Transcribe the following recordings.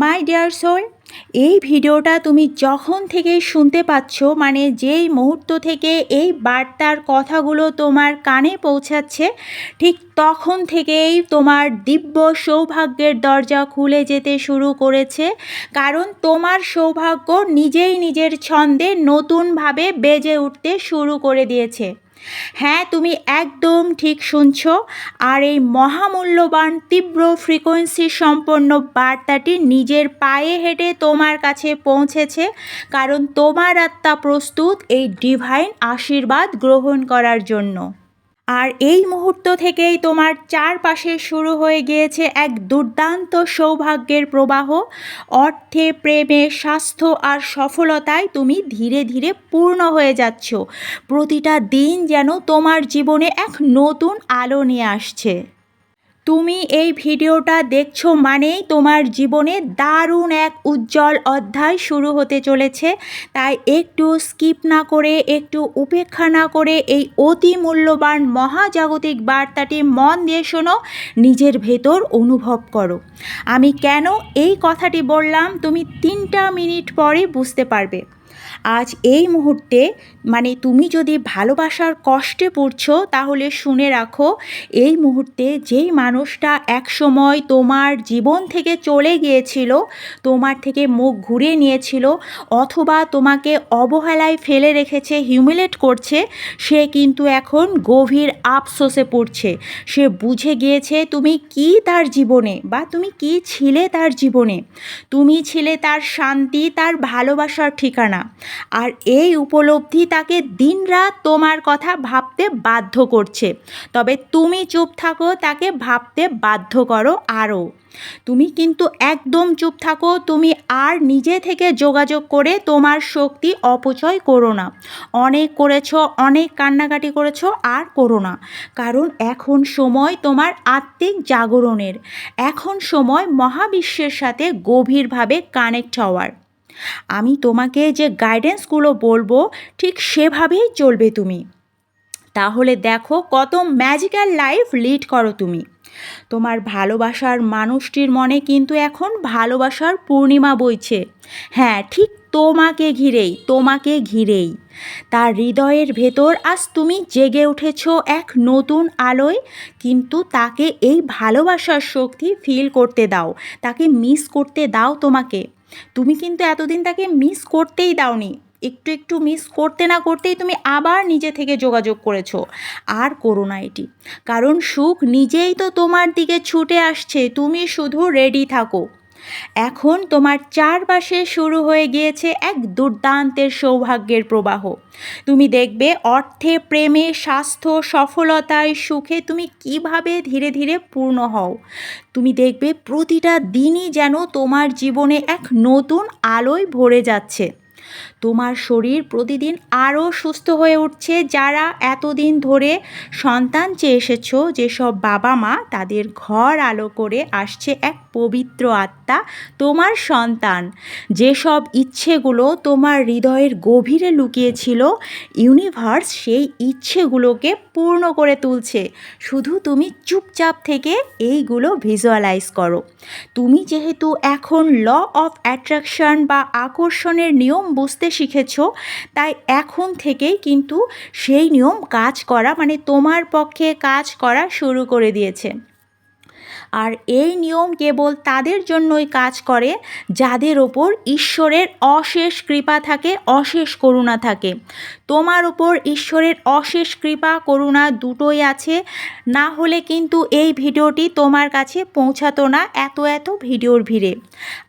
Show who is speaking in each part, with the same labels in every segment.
Speaker 1: My dear soul, এই ভিডিওটা তুমি যখন থেকে শুনতে পাচ্ছ মানে যেই মুহূর্ত থেকে এই বার্তার কথাগুলো তোমার কানে পৌঁছাচ্ছে, ঠিক তখন থেকেই তোমার দিব্য সৌভাগ্যের দরজা খুলে যেতে শুরু করেছে, কারণ তোমার সৌভাগ্য নিজেই নিজের ছন্দে নতুনভাবে বেজে উঠতে শুরু করে দিয়েছে। হ্যাঁ তুমি একদম ঠিক শুনছ। আর এই মহামূল্যবান তীব্র ফ্রিকোয়েন্সি সম্পন্ন বার্তাটি নিজের পায়ে হেঁটে তোমার কাছে পৌঁছেছে, কারণ তোমার আত্মা প্রস্তুত এই ডিভাইন আশীর্বাদ গ্রহণ করার জন্য। আর এই মুহূর্ত থেকেই তোমার চারপাশে শুরু হয়ে গিয়েছে এক দুর্দান্ত সৌভাগ্যের প্রবাহ। অর্থে, প্রেমে, স্বাস্থ্য আর সফলতায় তুমি ধীরে ধীরে পূর্ণ হয়ে যাচ্ছ। প্রতিটা দিন যেন তোমার জীবনে এক নতুন আলো নিয়ে আসছে। তুমি এই ভিডিওটা দেখছ মানেই তোমার জীবনে দারুণ এক উজ্জ্বল অধ্যায় শুরু হতে চলেছে। তাই একটু স্কিপ না করে, একটু উপেক্ষা না করে এই অতি মূল্যবান মহাজাগতিক বার্তাটি মন দিয়ে শোনো, নিজের ভেতর অনুভব করো। আমি কেন এই কথাটি বললাম, তুমি তিনটা মিনিট পরে বুঝতে পারবে। আজ এই মুহূর্তে মানে তুমি যদি ভালোবাসার কষ্টে পড়ছো, তাহলে শুনে রাখো, এই মুহূর্তে যেই মানুষটা একসময় তোমার জীবন থেকে চলে গিয়েছিল, তোমার থেকে মুখ ঘুরিয়ে নিয়েছিল, অথবা তোমাকে অবহেলায় ফেলে রেখেছে হিউমিলেট করছে, সে কিন্তু এখন গভীর আফসোসে পড়ছে। সে বুঝে গিয়েছে তুমি কি তার জীবনে বা তুমি কি ছিলে তার জীবনে। তুমি ছিলে তার শান্তি, তার ভালোবাসার ঠিকানা। আর এই উপলব্ধি তাকে দিনরাত তোমার কথা ভাবতে বাধ্য করছে। তবে তুমি চুপ থাকো, তাকে ভাবতে বাধ্য করো আরও। তুমি কিন্তু একদম চুপ থাকো, তুমি আর নিজে থেকে যোগাযোগ করে তোমার শক্তি অপচয় করো না। অনেক করেছ, অনেক কান্নাকাটি করেছ, আর করো না। কারণ এখন সময় তোমার আত্মিক জাগরণের। এখন সময় মহাবিশ্বের সাথে গভীরভাবে কানেক্ট হওয়ার। আমি তোমাকে যে গাইডেন্সগুলো বলব, ঠিক সেভাবেই চলবে তুমি। তাহলে দেখো কত ম্যাজিক্যাল লাইফ লিড করো তুমি। তোমার ভালোবাসার মানুষটির মনে কিন্তু এখন ভালোবাসার পূর্ণিমা বইছে। হ্যাঁ ঠিক তোমাকে ঘিরেই তোমাকে ঘিরেই। তার হৃদয়ের ভেতর আজ তুমি জেগে উঠেছ এক নতুন আলোয়, কিন্তু তাকে এই ভালোবাসার শক্তি ফিল করতে দাও, তাকে মিস করতে দাও তোমাকে। তুমি কিন্তু এতদিন তাকে মিস করতেই দাওনি। একটু একটু মিস করতে না করতেই তুমি আবার নিজে থেকে যোগাযোগ করেছ। আর করো না এটি। কারণ সুখ নিজেই তো তোমার দিকে ছুটে আসছে, তুমি শুধু রেডি থাকো। এখন তোমার চারপাশে শুরু হয়ে গিয়েছে এক দুর্দান্তের সৌভাগ্যের প্রবাহ। তুমি দেখবে অর্থে, প্রেমে, স্বাস্থ্য, সফলতায়, সুখে তুমি কীভাবে ধীরে ধীরে পূর্ণ হও। তুমি দেখবে প্রতিটা দিনই যেন তোমার জীবনে এক নতুন আলোয় ভরে যাচ্ছে। তোমার শরীর প্রতিদিন আরও সুস্থ হয়ে উঠছে। যারা এতদিন ধরে সন্তান চেয়ে এসেছ, যেসব বাবা মা তাদের ঘর আলো করে আসছে এক পবিত্র আত্মা তোমার সন্তান। যেসব ইচ্ছেগুলো তোমার হৃদয়ের গভীরে লুকিয়েছিল ইউনিভার্স সেই ইচ্ছেগুলোকে পূর্ণ করে তুলছে। শুধু তুমি চুপচাপ থেকে এইগুলো ভিজুয়ালাইজ করো। তুমি যেহেতু এখন ল অফ অ্যাট্রাকশন বা আকর্ষণের নিয়ম বুঝতে শিখেছ, তাই এখন থেকেই কিন্তু সেই নিয়ম কাজ করা মানে তোমার পক্ষে কাজ করা শুরু করে দিয়েছে। আর এই নিয়ম কেবল তাদের জন্যই কাজ করে, যাদের ওপর ঈশ্বরের অশেষ কৃপা থাকে, অশেষ করুণা থাকে। তোমার ওপর ঈশ্বরের অশেষ কৃপা, করুণা দুটোই আছে। না হলে কিন্তু এই ভিডিওটি তোমার কাছে পৌঁছাতো না এত এত ভিডিওর ভিড়ে।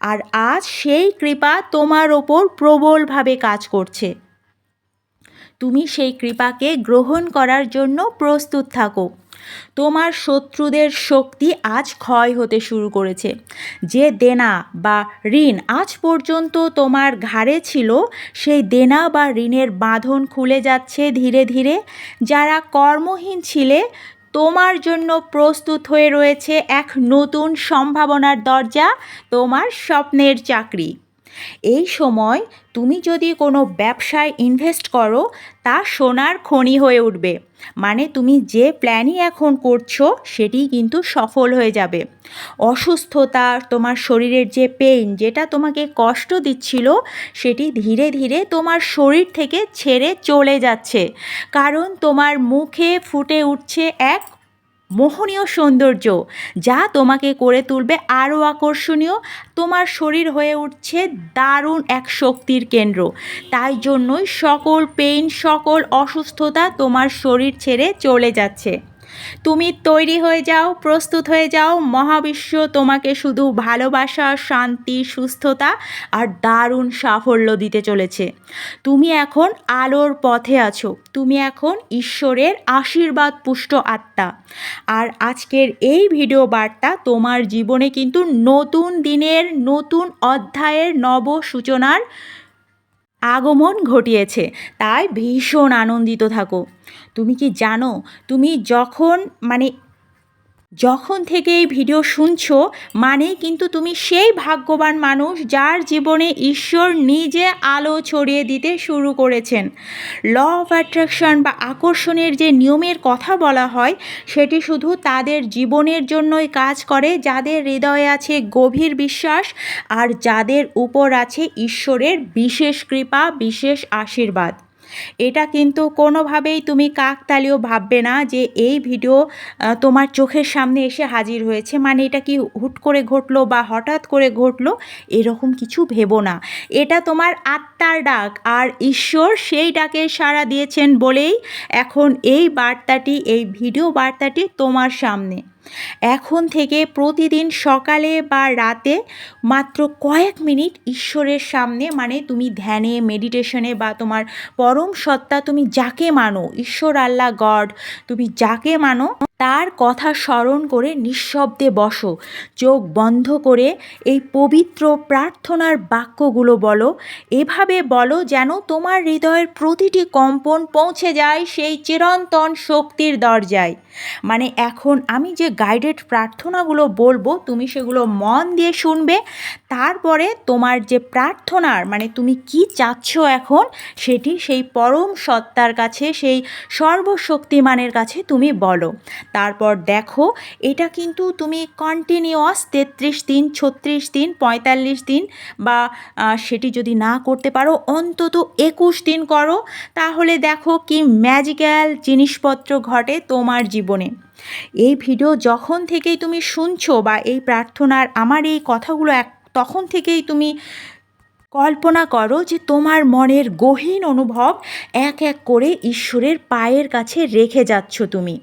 Speaker 1: আর আজ সেই কৃপা তোমার ওপর প্রবলভাবে কাজ করছে। তুমি সেই কৃপাকে গ্রহণ করার জন্য প্রস্তুত থাকো। তোমার শত্রুদের শক্তি আজ ক্ষয় হতে শুরু করেছে। যে দেনা বা ঋণ আজ পর্যন্ত তোমার ঘাড়ে ছিল, সেই দেনা বা ঋণের বাঁধন খুলে যাচ্ছে ধীরে ধীরে। যারা কর্মহীন ছিলে, তোমার জন্য প্রস্তুত হয়ে রয়েছে এক নতুন সম্ভাবনার দরজা, তোমার স্বপ্নের চাকরি। এই সময় তুমি যদি কোনো ব্যবসায় ইনভেস্ট করো, তা সোনার খনি হয়ে উঠবে। মানে তুমি যে প্ল্যানই এখন করছ সেটি কিন্তু সফল হয়ে যাবে। অসুস্থতা, তোমার শরীরের যে পেইন যেটা তোমাকে কষ্ট দিচ্ছিল, সেটি ধীরে ধীরে তোমার শরীর থেকে ছেড়ে চলে যাচ্ছে। কারণ তোমার মুখে ফুটে উঠছে এক মোহনীয় সৌন্দর্য, যা তোমাকে করে তুলবে আরও আকর্ষণীয়। তোমার শরীর হয়ে উঠছে দারুণ এক শক্তির কেন্দ্র। তাই জন্যই সকল পেইন সকল অসুস্থতা তোমার শরীর ছেড়ে চলে যাচ্ছে। তুমি তৈরি হয়ে যাও, প্রস্তুত হয়ে যাও। মহাবিশ্ব তোমাকে শুধু ভালোবাসা, শান্তি, সুস্থতা আর দারুণ সাফল্য দিতে চলেছে। তুমি এখন আলোর পথে আছো। তুমি এখন ঈশ্বরের আশীর্বাদ পুষ্ট আত্মা। আর আজকের এই ভিডিও বার্তা তোমার জীবনে কিন্তু নতুন দিনের, নতুন অধ্যায়ের নব সূচনার আগমন ঘটিয়েছে তাই ভীষণ আনন্দিত থাকো। তুমি কি জানো তুমি যখন মানে যখন থেকে এই ভিডিও শুনছো মানে কিন্তু তুমি সেই ভাগ্যবান মানুষ যার জীবনে ঈশ্বর নিজে আলো ছড়িয়ে দিতে শুরু করেছেন। ল অফ অ্যাট্রাকশন বা আকর্ষণের যে নিয়মের কথা বলা হয়, সেটি শুধু তাদের জীবনের জন্যই কাজ করে, যাদের হৃদয়ে আছে গভীর বিশ্বাস আর যাদের উপর আছে ঈশ্বরের বিশেষ কৃপা, বিশেষ আশীর্বাদ। এটা কিন্তু কোনোভাবেই তুমি কাকতালীয় ভাববে না যে এই ভিডিও তোমার চোখের সামনে এসে হাজির হয়েছে। মানে এটা কি হুট করে ঘটলো বা হঠাৎ করে ঘটলো, এরকম কিছু ভেবো না। এটা তোমার আত্মার ডাক আর ঈশ্বর সেই ডাকে সাড়া দিয়েছেন বলেই এখন এই বার্তাটি, এই ভিডিও বার্তাটি তোমার সামনে। এখন থেকে প্রতিদিন সকালে বা রাতে মাত্র কয়েক মিনিট ঈশ্বরের সামনে মানে তুমি ধ্যানে মেডিটেশনে বা তোমার পরম সত্তা তুমি যাকে মানো, ঈশ্বর, আল্লাহ গড তুমি যাকে মানো তার কথা স্মরণ করে নিঃশব্দে বসো। চোখ বন্ধ করে এই পবিত্র প্রার্থনার বাক্যগুলো বলো। এভাবে বলো যেন তোমার হৃদয়ের প্রতিটি কম্পন পৌঁছে যায় সেই চিরন্তন শক্তির দরজায়। মানে এখন আমি যে গাইডেড প্রার্থনাগুলো বলব, তুমি সেগুলো মন দিয়ে শুনবে। তারপরে তোমার যে প্রার্থনার মানে তুমি কি চাচ্ছ এখন, সেটি সেই পরম সত্তার কাছে, সেই সর্বশক্তিমানের কাছে তুমি বলো। তারপর দেখো, এটা কিন্তু তুমি কন্টিনিউয়াস তেত্রিশ দিন, ছত্রিশ দিন, পঁয়তাল্লিশ দিন বা সেটি যদি না করতে পারো, অন্তত একুশ দিন করো। তাহলে দেখো কি ম্যাজিক্যাল জিনিসপত্র ঘটে তোমার জীবনে। এই ভিডিও যখন থেকেই তুমি শুনছো বা এই প্রার্থনার, আমার এই কথাগুলো এক, তখন থেকেই তুমি কল্পনা করো যে তোমার মনের গহীন অনুভব এক এক করে ঈশ্বরের পায়ের কাছে রেখে যাচ্ছ তুমি।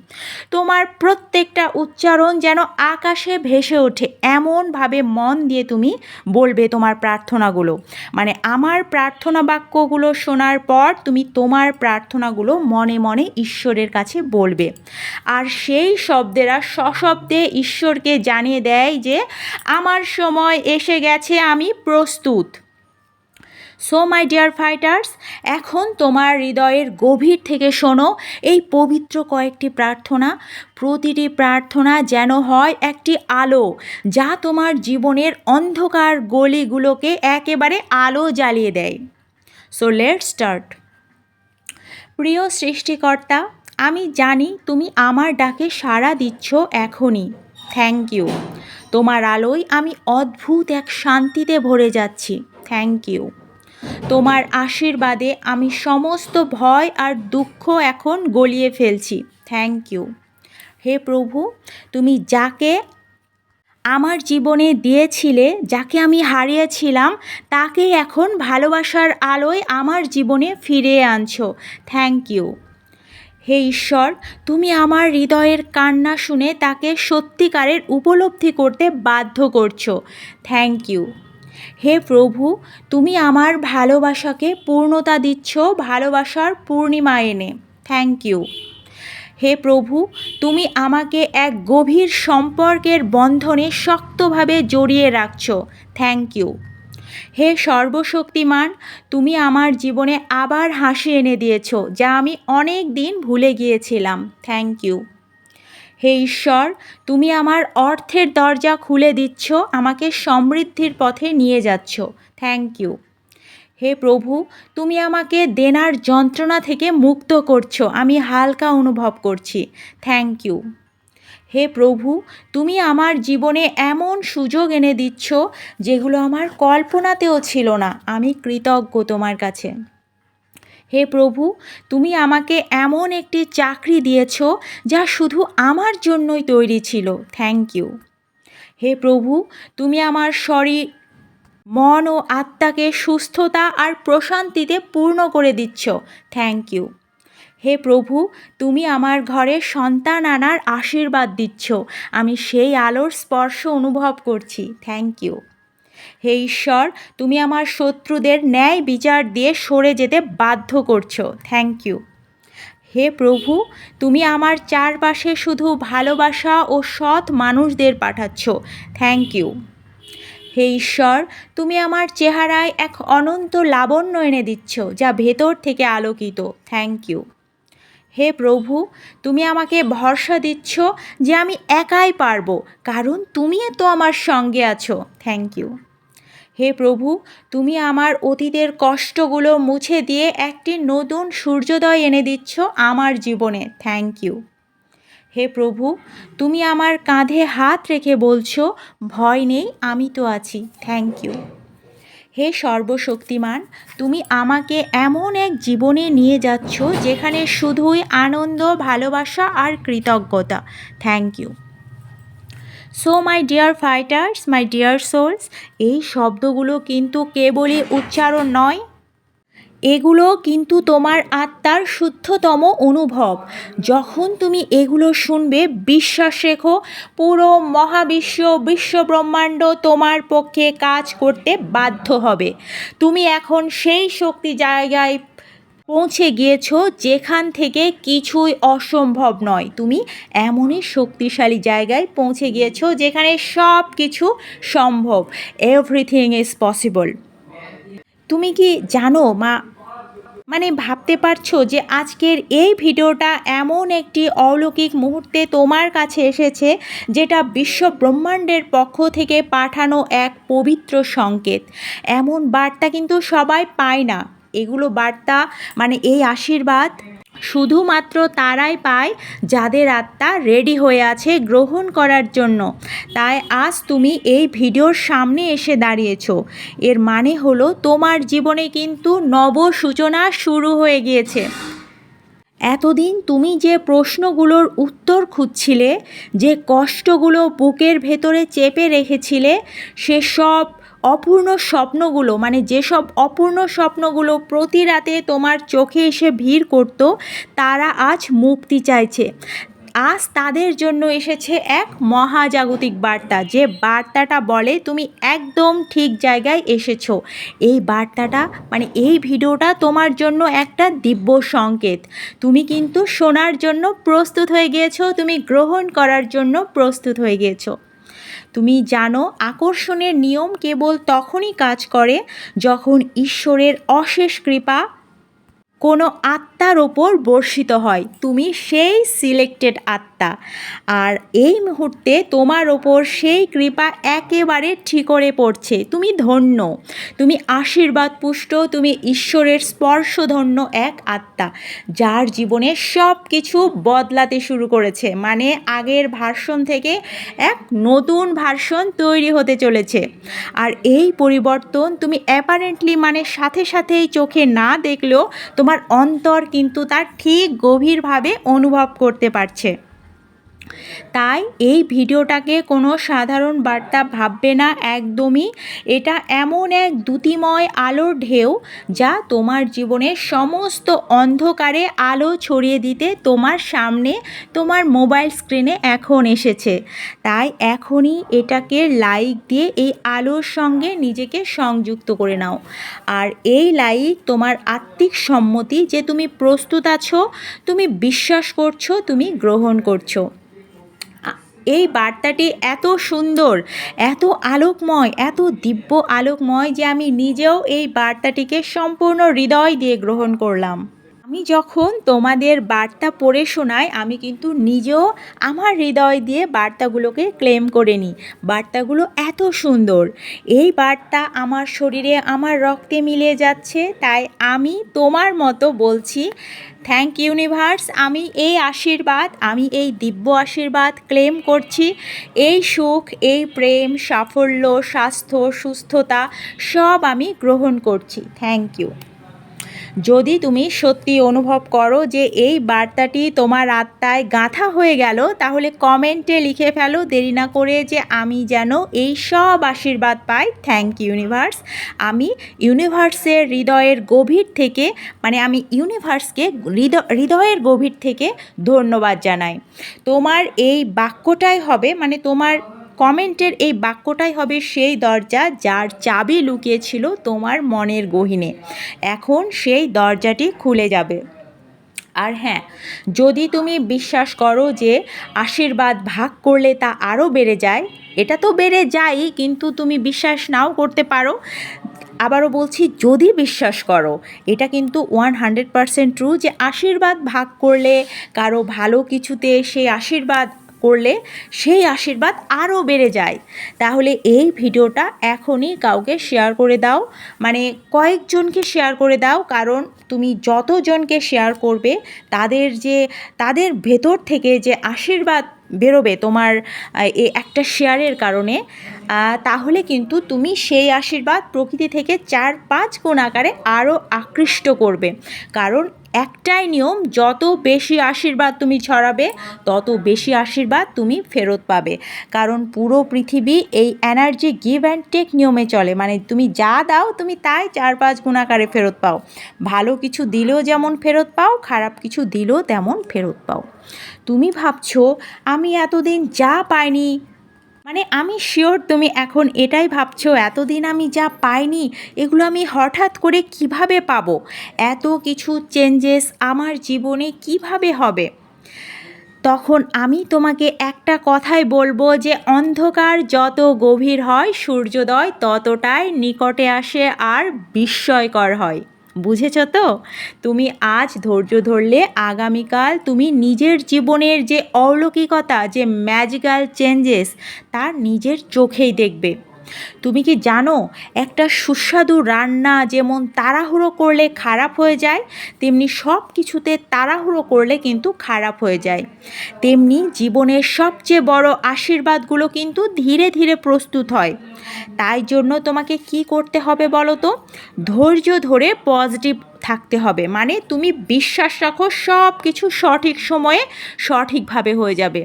Speaker 1: তোমার প্রত্যেকটা উচ্চারণ যেন আকাশে ভেসে ওঠে, এমনভাবে মন দিয়ে তুমি বলবে তোমার প্রার্থনাগুলো। মানে আমার প্রার্থনা বাক্যগুলো শোনার পর তুমি তোমার প্রার্থনাগুলো মনে মনে ঈশ্বরের কাছে বলবে। আর সেই শব্দেরা সশব্দে ঈশ্বরকে জানিয়ে দেয় যে, আমার সময় এসে গেছে, আমি প্রস্তুত। সো মাই ডিয়ার ফাইটার্স এখন তোমার হৃদয়ের গভীর থেকে শোনো এই পবিত্র কয়েকটি প্রার্থনা। প্রতিটি প্রার্থনা যেন হয় একটি আলো, যা তোমার জীবনের অন্ধকার গলিগুলোকে একেবারে আলো জ্বালিয়ে দেয়। সো লেট স্টার্ট প্রিয় সৃষ্টিকর্তা, আমি জানি তুমি আমার ডাকে সাড়া দিচ্ছ এখনই। থ্যাংক ইউ তোমার আলোয় আমি অদ্ভুত এক শান্তিতে ভরে যাচ্ছি। থ্যাংক ইউ তোমার আশীর্বাদে আমি সমস্ত ভয় আর দুঃখ এখন গলিয়ে ফেলছি। থ্যাংক ইউ হে প্রভু, তুমি যাকে আমার জীবনে দিয়েছিলে, যাকে আমি হারিয়েছিলাম তাকে এখন ভালোবাসার আলোয় আমার জীবনে ফিরিয়ে আনছো। থ্যাংক ইউ হে ঈশ্বর, তুমি আমার হৃদয়ের কান্না শুনে তাকে সত্যিকারের উপলব্ধি করতে বাধ্য করছ। থ্যাংক ইউ হে প্রভু, তুমি আমার ভালোবাসাকে পূর্ণতা দিচ্ছ, ভালোবাসার পূর্ণিমা এনে। থ্যাংক ইউ হে প্রভু, তুমি আমাকে এক গভীর সম্পর্কের বন্ধনে শক্তভাবে জড়িয়ে রাখছ। থ্যাংক ইউ হে সর্বশক্তিমান, তুমি আমার জীবনে আবার হাসি এনে দিয়েছ, যা আমি অনেক দিন ভুলে গিয়েছিলাম। থ্যাংক ইউ হে ঈশ্বর, তুমি আমার অর্থের দরজা খুলে দিচ্ছ, আমাকে সমৃদ্ধির পথে নিয়ে যাচ্ছ। থ্যাংক ইউ হে প্রভু, তুমি আমাকে দেনার যন্ত্রণা থেকে মুক্ত করছ, আমি হালকা অনুভব করছি। থ্যাংক ইউ হে প্রভু, তুমি আমার জীবনে এমন সুযোগ এনে দিচ্ছ, যেগুলো আমার কল্পনাতেও ছিল না, আমি কৃতজ্ঞ তোমার কাছে। হে প্রভু, তুমি আমাকে এমন একটি চাকরি দিয়েছ যা শুধু আমার জন্যই তৈরি ছিল। থ্যাংক ইউ হে প্রভু, তুমি আমার শরীর, মন ও আত্মাকে সুস্থতা আর প্রশান্তিতে পূর্ণ করে দিচ্ছ। থ্যাংক ইউ হে প্রভু, তুমি আমার ঘরে সন্তান আনার আশীর্বাদ দিচ্ছ। আমি সেই আলোর স্পর্শ অনুভব করছি। থ্যাংক ইউ হে ঈশ্বর, তুমি আমার শত্রুদের ন্যায় বিচার দিয়ে সরে যেতে বাধ্য করছ। থ্যাংক ইউ হে প্রভু, তুমি আমার চারপাশে শুধু ভালোবাসা ও সৎ মানুষদের পাঠাচ্ছ। থ্যাংক ইউ হে ঈশ্বর, তুমি আমার চেহারায় এক অনন্ত লাবণ্য এনে দিচ্ছ, যা ভেতর থেকে আলোকিত। থ্যাংক ইউ হে প্রভু, তুমি আমাকে ভরসা দিচ্ছ যে আমি একাই পারব, কারণ তুমি তো আমার সঙ্গে আছো। থ্যাংক ইউ হে প্রভু, তুমি আমার অতীতের কষ্টগুলো মুছে দিয়ে একটি নতুন সূর্যোদয় এনে দিচ্ছ আমার জীবনে। থ্যাংক ইউ হে প্রভু, তুমি আমার কাঁধে হাত রেখে বলছো, ভয় নেই, আমি তো আছি। থ্যাংক ইউ হে সর্বশক্তিমান, তুমি আমাকে এমন এক জীবনে নিয়ে যাচ্ছ যেখানে শুধুই আনন্দ, ভালোবাসা আর কৃতজ্ঞতা। Thank you so my dear fighters my dear souls এই শব্দগুলো কিন্তু কেবলই উচ্চারণ নয়। এগুলো কিন্তু তোমার আত্মার শুদ্ধতম অনুভব। যখন তুমি এগুলো শুনবে, বিশ্বাস রেখো, পুরো মহাবিশ্ব, বিশ্বব্রহ্মাণ্ড তোমার পক্ষে কাজ করতে বাধ্য হবে। তুমি এখন সেই শক্তি জায়গায় পৌঁছে গিয়েছো যেখান থেকে কিছুই অসম্ভব নয়। তুমি এমনই শক্তিশালী জায়গায় পৌঁছে গিয়েছো যেখানে সব কিছু সম্ভব। এভরিথিং ইজ পসিবল তুমি কি জানো মা? মানে ভাবতে পারছ যে আজকের এই ভিডিওটা এমন একটি অলৌকিক মুহূর্তে তোমার কাছে এসেছে যেটা বিশ্ব ব্রহ্মাণ্ডের পক্ষ থেকে পাঠানো এক পবিত্র সংকেত। এমন বার্তা কিন্তু সবাই পায় না। এগুলো বার্তা মানে এই আশীর্বাদ শুধুমাত্র তারাই পায় যাদের আত্মা রেডি হয়ে আছে গ্রহণ করার জন্য। তাই আজ তুমি এই ভিডিওর সামনে এসে দাঁড়িয়েছ। এর মানে হলো তোমার জীবনে কিন্তু নব সূচনা শুরু হয়ে গিয়েছে। এতদিন তুমি যে প্রশ্নগুলোর উত্তর খুঁজছিলে, যে কষ্টগুলো বুকের ভেতরে চেপে রেখেছিলে, সেসব অপূর্ণ স্বপ্নগুলো মানে যেসব অপূর্ণ স্বপ্নগুলো প্রতি রাতে তোমার চোখে এসে ভিড় করত, তারা আজ মুক্তি চাইছে। আজ তাদের জন্য এসেছে এক মহাজাগতিক বার্তা, যে বার্তাটা বলে তুমি একদম ঠিক জায়গায় এসেছ। এই বার্তাটা মানে এই ভিডিওটা তোমার জন্য একটা দিব্য সংকেত। তুমি কিন্তু শোনার জন্য প্রস্তুত হয়ে গিয়েছো, তুমি গ্রহণ করার জন্য প্রস্তুত হয়ে গিয়েছো। তুমি জানো আকর্ষণের নিয়ম কেবল তখনই কাজ করে যখন ঈশ্বরের অশেষ কৃপা কোনো আত্মার ওপর বর্ষিত হয়। তুমি সেই সিলেক্টেড আত্মা। আর এই মুহূর্তে তোমার ওপর সেই কৃপা একেবারে ঠিকরে পড়ছে। তুমি ধন্য। তুমি আশীর্বাদ পুষ্ট। তুমি ঈশ্বরের স্পর্শধন্য এক আত্মা, যার জীবনে সব কিছু বদলাতে শুরু করেছে। মানে আগের ভার্সন থেকে এক নতুন ভার্সন তৈরি হতে চলেছে। আর এই পরিবর্তন তুমি অ্যাপারেন্টলি মানে সাথে সাথেই চোখে না দেখলেও তোমার তোমার অন্তর কিন্তু তার ঠিক গভীরভাবে অনুভব করতে পারছে। তাই এই ভিডিওটাকে কোনো সাধারণ বার্তা ভাববে না একদমই। এটা এমন এক দ্যুতিময় আলোর ঢেউ যা তোমার জীবনের সমস্ত অন্ধকারে আলো ছড়িয়ে দিতে তোমার সামনে তোমার মোবাইল স্ক্রিনে এখন এসেছে। তাই এখনই এটাকে লাইক দিয়ে এই আলোর সঙ্গে নিজেকে সংযুক্ত করে নাও। আর এই লাইক তোমার আত্মিক সম্মতি যে তুমি প্রস্তুত আছো, তুমি বিশ্বাস করছ, তুমি গ্রহণ করছ। এই বার্তাটি এত সুন্দর, এত আলোকময়, এত দিব্য আলোকময় যে আমি নিজেও এই বার্তাটিকে সম্পূর্ণ হৃদয় দিয়ে গ্রহণ করলাম। আমি যখন তোমাদের বার্তা পড়ে শোনাই, আমি কিন্তু নিজেও আমার হৃদয় দিয়ে বার্তাগুলোকে ক্লেম করে নিই। বার্তাগুলো এত সুন্দর। এই বার্তা আমার শরীরে, আমার রক্তে মিলে যাচ্ছে, তাই আমি তোমার মতো বলছি থ্যাংক ইউনিভার্স আমি এই আশীর্বাদ, আমি এই দিব্য আশীর্বাদ ক্লেম করছি। এই সুখ, এই প্রেম, সাফল্য, স্বাস্থ্য, সুস্থতা, সব আমি গ্রহণ করছি। থ্যাংক ইউ যদি তুমি সত্যি অনুভব করো যে এই বার্তাটি তোমার আত্মায় গাঁথা হয়ে গেল, তাহলে কমেন্টে লিখে ফেলো। দেরি না করে যে আমি যেন এই সব আশীর্বাদ পাই। থ্যাংক ইউনিভার্স আমি ইউনিভার্সের হৃদয়ের গভীর থেকে মানে আমি ইউনিভার্সকে হৃদয় হৃদয়ের গভীর থেকে ধন্যবাদ জানাই। তোমার এই বাক্যটাই হবে মানে তোমার কমেন্টের এই বাক্যটাই হবে সেই দরজা যার চাবি লুকিয়েছিল তোমার মনের গহিনে। এখন সেই দরজাটি খুলে যাবে। আর হ্যাঁ যদি তুমি বিশ্বাস করো যে আশীর্বাদ ভাগ করলে তা আরও বেড়ে যায়, এটা তো বেড়ে যায়, কিন্তু তুমি বিশ্বাস নাও করতে পারো। আবারও বলছি, যদি বিশ্বাস করো, এটা কিন্তু ওয়ান হান্ড্রেড পারসেন্ট ট্রু যে আশীর্বাদ ভাগ করলে কারও ভালো কিছুতে সেই আশীর্বাদ করলে সেই আশীর্বাদ আরও বেড়ে যায়। তাহলে এই ভিডিওটা এখনই কাউকে শেয়ার করে দাও। মানে কয়েকজনকে শেয়ার করে দাও, কারণ তুমি যতজনকে শেয়ার করবে, তাদের যে, তাদের ভেতর থেকে যে আশীর্বাদ বেরোবে তোমার এই একটা শেয়ারের কারণে তাহলে কিন্তু তুমি সেই আশীর্বাদ প্রকৃতি থেকে চার পাঁচ গুণ আকারে আরও আকৃষ্ট করবে। কারণ একটাই নিয়ম, যত বেশি আশীর্বাদ তুমি ছড়াবে, তত বেশি আশীর্বাদ তুমি ফেরত পাবে। কারণ পুরো পৃথিবী এই এনার্জি গিভ অ্যান্ড টেক নিয়মে চলে। মানে তুমি যা দাও, তুমি তাই চার পাঁচ গুণ আকারে ফেরত পাও। ভালো কিছু দিলেও যেমন ফেরত পাও, খারাপ কিছু দিলেও তেমন ফেরত পাও। তুমি ভাবছ আমি এতদিন যা পাইনি? মানে আমি শিওর তুমি এখন এটাই ভাবছ, এতদিন আমি যা পাইনি, এগুলো আমি হঠাৎ করে কীভাবে পাবো? এত কিছু চেঞ্জেস আমার জীবনে কীভাবে হবে? তখন আমি তোমাকে একটা কথাই বলব যে অন্ধকার যত গভীর হয়, সূর্যোদয় ততটাই নিকটে আসে আর বিস্ময়কর হয়। বুঝেছ তো? তুমি আজ ধৈর্য ধরলে আগামীকাল তুমি নিজের জীবনের যে অলৌকিকতা, যে ম্যাজিক্যাল চেঞ্জেস তার নিজের চোখেই দেখবে। তুমি কি জানো, একটা সুস্বাদু রান্না যেমন তাড়াহুড়ো করলে খারাপ হয়ে যায়, তেমনি সব কিছুতে তাড়াহুড়ো করলে কিন্তু খারাপ হয়ে যায়। তেমনি জীবনের সবচেয়ে বড় আশীর্বাদগুলো কিন্তু ধীরে ধীরে প্রস্তুত হয়। তাই জন্য তোমাকে কি করতে হবে বলো তো? ধৈর্য ধরে পজিটিভ থাকতে হবে। মানে তুমি বিশ্বাস রাখো সব কিছু সঠিক সময়ে সঠিকভাবে হয়ে যাবে।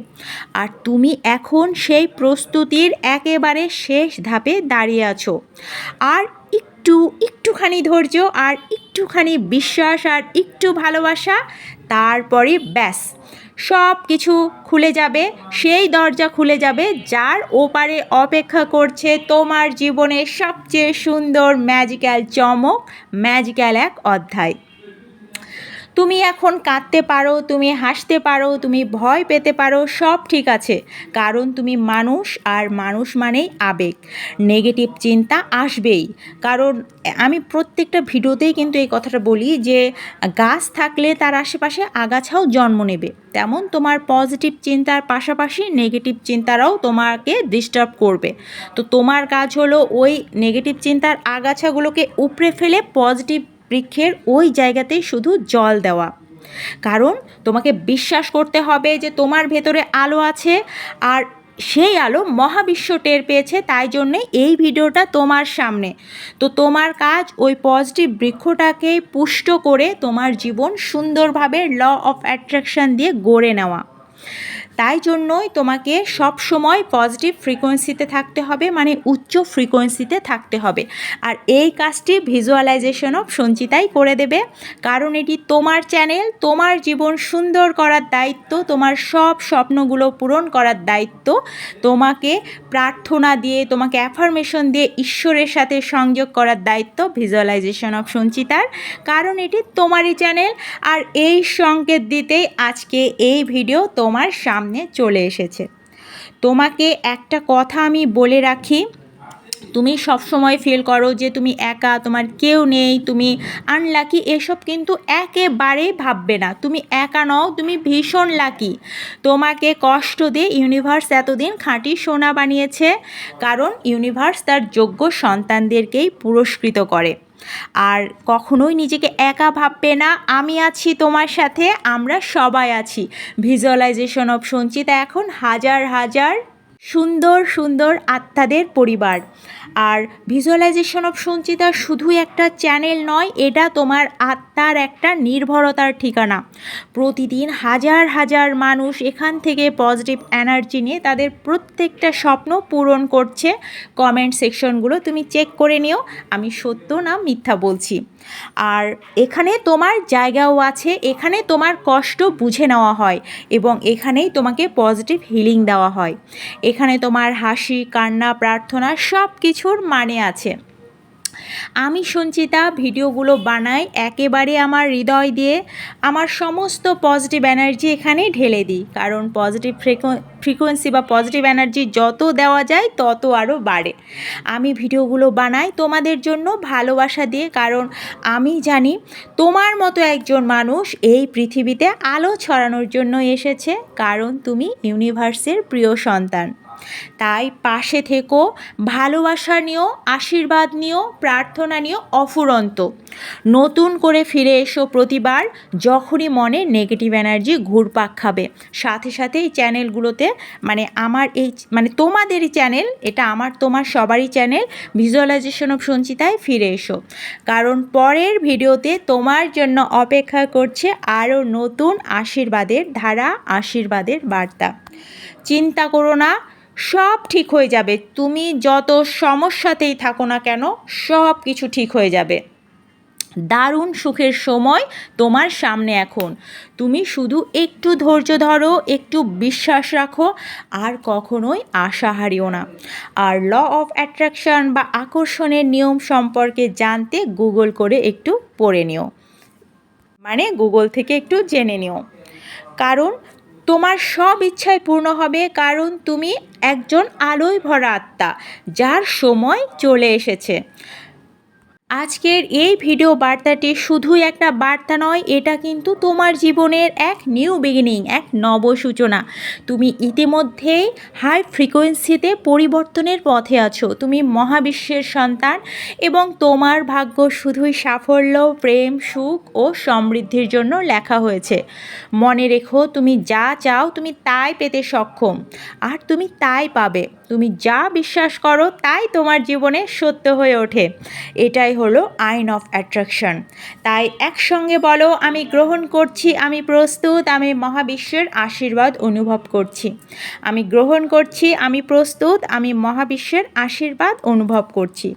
Speaker 1: আর তুমি এখন সেই প্রস্তুতির একেবারে শেষ ধাপে দাঁড়িয়ে আছো। আর একটু, একটুখানি ধৈর্য আর একটুখানি বিশ্বাস আর একটু ভালোবাসা, তারপরে ব্যাস। সব কিছু খুলে যাবে, সেই দরজা খুলে যাবে যার ওপারে অপেক্ষা করছে তোমার জীবনের সবচেয়ে সুন্দর ম্যাজিক্যাল চমক ম্যাজিক্যাল এক অধ্যায়। তুমি এখন কাঁদতে পারো, তুমি হাসতে পারো, তুমি ভয় পেতে পারো, সব ঠিক আছে। কারণ তুমি মানুষ আর মানুষ মানেই আবেগ। নেগেটিভ চিন্তা আসবেই। কারণ আমি প্রত্যেকটা ভিডিওতেই কিন্তু এই কথাটা বলি যে, গাছ থাকলে তার আশেপাশে আগাছাও জন্ম নেবে। তেমন তোমার পজিটিভ চিন্তার পাশাপাশি নেগেটিভ চিন্তারাও তোমাকে ডিস্টার্ব করবে। তো তোমার কাজ হলো ওই নেগেটিভ চিন্তার আগাছাগুলোকে উপড়ে ফেলে পজিটিভ বৃক্ষের ওই জায়গাতেই শুধু জল দেওয়া। কারণ তোমাকে বিশ্বাস করতে হবে যে তোমার ভেতরে আলো আছে আর সেই আলো মহাবিশ্ব টের পেয়েছে, তাই জন্যে এই ভিডিওটা তোমার সামনে। তো তোমার কাজ ওই পজিটিভ বৃক্ষটাকে পুষ্ট করে তোমার জীবন সুন্দরভাবে ল অফ অ্যাট্রাকশান দিয়ে গড়ে নেওয়া। তাই জন্যই তোমাকে সব সময় পজিটিভ ফ্রিকোয়েন্সিতে থাকতে হবে মানে উচ্চ ফ্রিকোয়েন্সিতে থাকতে হবে। আর এই কাজটি ভিজুয়ালাইজেশন অফ সঞ্চিতাই করে দেবে। কারণ এটি তোমার চ্যানেল তোমার জীবন সুন্দর করার দায়িত্ব, তোমার সব স্বপ্নগুলো পূরণ করার দায়িত্ব। তোমাকে প্রার্থনা দিয়ে, তোমাকে অ্যাফার্মেশন দিয়ে ঈশ্বরের সাথে সংযোগ করার দায়িত্ব ভিজুয়ালাইজেশন অফ সঞ্চিতার। কারণ এটি তোমারই চ্যানেল আর এই সংকেত দিতেই আজকে এই ভিডিও তোমার সামনে সামনে চলে এসেছে। তোমাকে একটা কথা আমি বলে রাখি, তুমি সবসময় ফিল করো যে তুমি একা, তোমার কেউ নেই, তুমি আনলাকি এসব কিন্তু একেবারেই ভাববে না। তুমি একা নও, তুমি ভীষণ লাকি তোমাকে কষ্ট দিয়ে ইউনিভার্স এতদিন খাঁটি সোনা বানিয়েছে, কারণ ইউনিভার্স তার যোগ্য সন্তানদেরকেই পুরস্কৃত করে। আর কখনোই নিজেকে একা ভাববে না, আমি আছি তোমার সাথে, আমরা সবাই আছি। ভিজুয়ালাইজেশন অফ সঞ্চিতা এখন হাজার হাজার সুন্দর সুন্দর আত্মাদের পরিবার। আর ভিজুয়ালাইজেশন অফ সঞ্চিতা শুধু একটা চ্যানেল নয়, এটা তোমার আত্মার একটা নির্ভরতার ঠিকানা। প্রতিদিন হাজার হাজার মানুষ এখান থেকে পজিটিভ এনার্জি নিয়ে তাদের প্রত্যেকটা স্বপ্ন পূরণ করছে। কমেন্ট সেকশনগুলো তুমি চেক করে নিও। আমি সত্য না মিথ্যা বলছি। আর এখানে তোমার জায়গাও আছে, এখানে তোমার কষ্ট বুঝে নেওয়া হয় এবং এখানেই তোমাকে পজিটিভ হিলিং দেওয়া হয়। এখানে তোমার হাসি, কান্না, প্রার্থনা সব কিছুর মানে আছে। আমি সঞ্চিতা, ভিডিওগুলো বানাই একেবারে আমার হৃদয় দিয়ে। আমার সমস্ত পজিটিভ এনার্জি এখানে ঢেলে দিই, কারণ পজিটিভ ফ্রিকোয়েন্সি বা পজিটিভ এনার্জি যত দেওয়া যায় তত আরও বাড়ে। আমি ভিডিওগুলো বানাই তোমাদের জন্য ভালোবাসা দিয়ে, কারণ আমি জানি তোমার মতো একজন মানুষ এই পৃথিবীতে আলো ছড়ানোর জন্য এসেছে, কারণ তুমি ইউনিভার্সের প্রিয় সন্তান। তাই পাশে থেকো, ভালোবাসা নিও, আশীর্বাদ নিও, প্রার্থনা নিও, অফুরন্ত। নতুন করে ফিরে এসো প্রতিবার, যখনই মনে নেগেটিভ এনার্জি ঘুরপাক খাবে। সাথে সাথে এই চ্যানেলগুলোতে মানে আমার এই মানে তোমাদেরই চ্যানেল এটা আমার, তোমার সবারই চ্যানেল ভিজুয়ালাইজেশন অফ সঞ্চিতায় ফিরে এসো। কারণ পরের ভিডিওতে তোমার জন্য অপেক্ষা করছে আরও নতুন আশীর্বাদের ধারা, আশীর্বাদের বার্তা। চিন্তা করো না সব ঠিক হয়ে যাবে। তুমি যত সমস্যাতেই থাকো না কেন, সব কিছু ঠিক হয়ে যাবে। দারুণ সুখের সময় তোমার সামনে এখন। তুমি শুধু একটু ধৈর্য ধরো, একটু বিশ্বাস রাখো, আর কখনোই আশা হারিও না। আর ল অফ অ্যাট্রাকশন বা আকর্ষণের নিয়ম সম্পর্কে জানতে গুগল করে একটু পড়ে নিও। মানে গুগল থেকে একটু জেনে নিও। কারণ তোমার সব ইচ্ছাই পূর্ণ হবে, কারণ তুমি একজন আলোয় ভরা আত্মা, যার সময় চলে এসেছে। আজকের এই ভিডিও বার্তাটি শুধুই একটা বার্তা নয়, এটা কিন্তু তোমার জীবনের এক নিউ বিগিনিং এক নব সূচনা তুমি ইতিমধ্যেই হাই ফ্রিকোয়েন্সিতে পরিবর্তনের পথে আছো। তুমি মহাবিশ্বের সন্তান এবং তোমার ভাগ্য শুধুই সাফল্য, প্রেম, সুখ ও সমৃদ্ধির জন্য লেখা হয়েছে। মনে রেখো, তুমি যা চাও, তুমি তাই পেতে সক্ষম। আর তুমি তাই পাবে। তুমি যা বিশ্বাস করো তাই তোমার জীবনে সত্য হয়ে ওঠে। এটাই হলো আইন অফ অ্যাট্রাকশন। তাই একসঙ্গে বলো, আমি গ্রহণ করছি, আমি প্রস্তুত, আমি মহাবিশ্বের আশীর্বাদ অনুভব করছি। আমি গ্রহণ করছি, আমি প্রস্তুত, আমি মহাবিশ্বের আশীর্বাদ অনুভব করছি।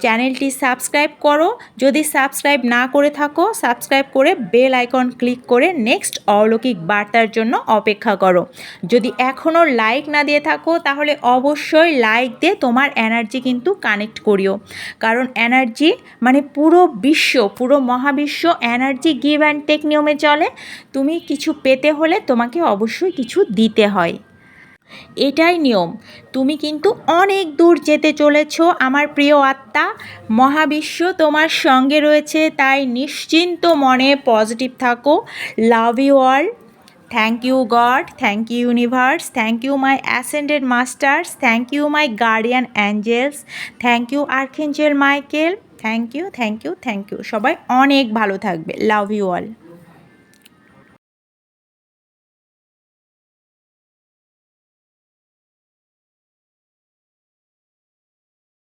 Speaker 1: চ্যানেলটি সাবস্ক্রাইব করো। যদি সাবস্ক্রাইব না করে থাকো, সাবস্ক্রাইব করে বেল আইকন ক্লিক করে নেক্সট অলৌকিক বার্তার জন্য অপেক্ষা করো। যদি এখনও লাইক না দিয়ে থাকো, তাহলে অবশ্যই লাইক দিয়ে তোমার এনার্জি কিন্তু কানেক্ট করিও। কারণ এনার্জি মানে পুরো বিশ্ব, পুরো মহাবিশ্ব এনার্জি গিভ অ্যান্ড টেক নিয়মে চলে। তুমি কিছু পেতে হলে তোমাকে অবশ্যই কিছু দিতে হয়। এটাই নিয়ম। তুমি কিন্তু অনেক দূর যেতে চলেছ, আমার প্রিয় আত্মা। মহাবিশ্ব তোমার সঙ্গে রয়েছে, তাই নিশ্চিন্ত মনে পজিটিভ থাকো। Love you all thank you God thank you universe thank you my ascended masters thank you my guardian angels thank you archangel Michael thank you thank you thank you সবাই অনেক ভালো থাকবে। লাভ ইউ অল